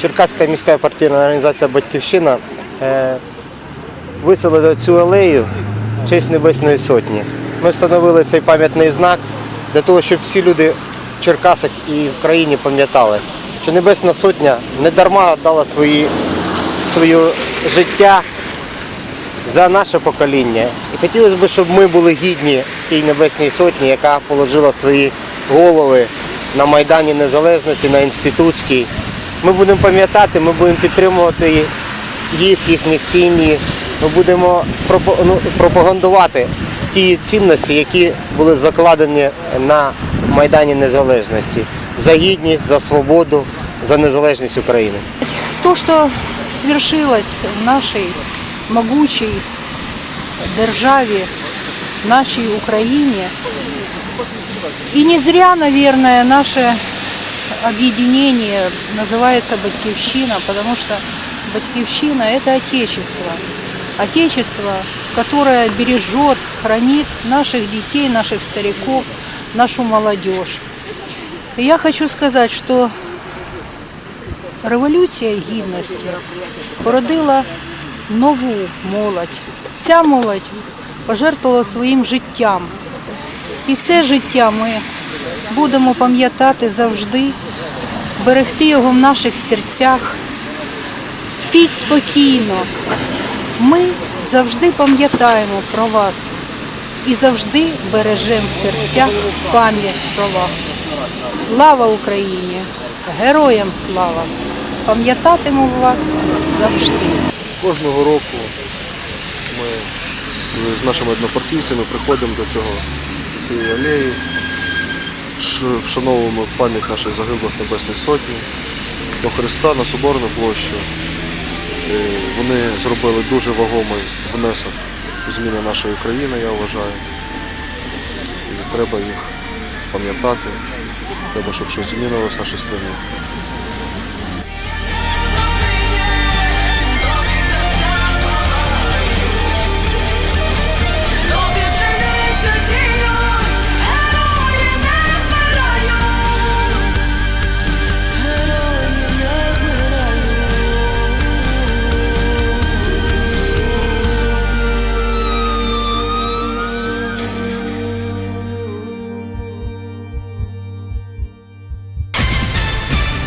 Черкаська міська партійна організація Батьківщина е, виселила цю алею в честь Небесної Сотні. Ми встановили цей пам'ятний знак для того, щоб всі люди в Черкасах і в країні пам'ятали, що Небесна Сотня не дарма дала свої, своє життя за наше покоління. І хотілося б, щоб ми були гідні тій Небесній Сотні, яка положила свої голови на Майдані Незалежності, на Інститутській. Ми будемо пам'ятати, ми будемо підтримувати їх, їхніх сім'ї. Ми будемо ну, пропагандувати ті цінності, які були закладені на Майдані Незалежності. За гідність, за свободу, за незалежність України. То, что свершилось в нашей могучей державе, в нашей Украине, и не зря, наверное, наше объединение называется Батькивщина, потому что Батькивщина – это Отечество. Отечество, которое бережет, хранит наших детей, наших стариков, нашу молодежь. И я хочу сказать, что Революція гідності породила нову молодь. Ця молодь пожертвувала своїм життям. І це життя ми будемо пам'ятати завжди, берегти його в наших серцях. Спіть спокійно. Ми завжди пам'ятаємо про вас і завжди бережемо в серцях пам'ять про вас. Слава Україні! Героям слава! Пам'ятатиму вас завжди. Кожного року ми з, нашими однопартійцями приходимо до цього до цієї алеї, вшановуємо пам'ять наших загиблих Небесної Сотні, до Христа на Соборну площу. Е, Вони зробили дуже вагомий внесок у зміни нашої країни, я вважаю. І треба їх пам'ятати, треба, щоб щось змінилось в нашій країні.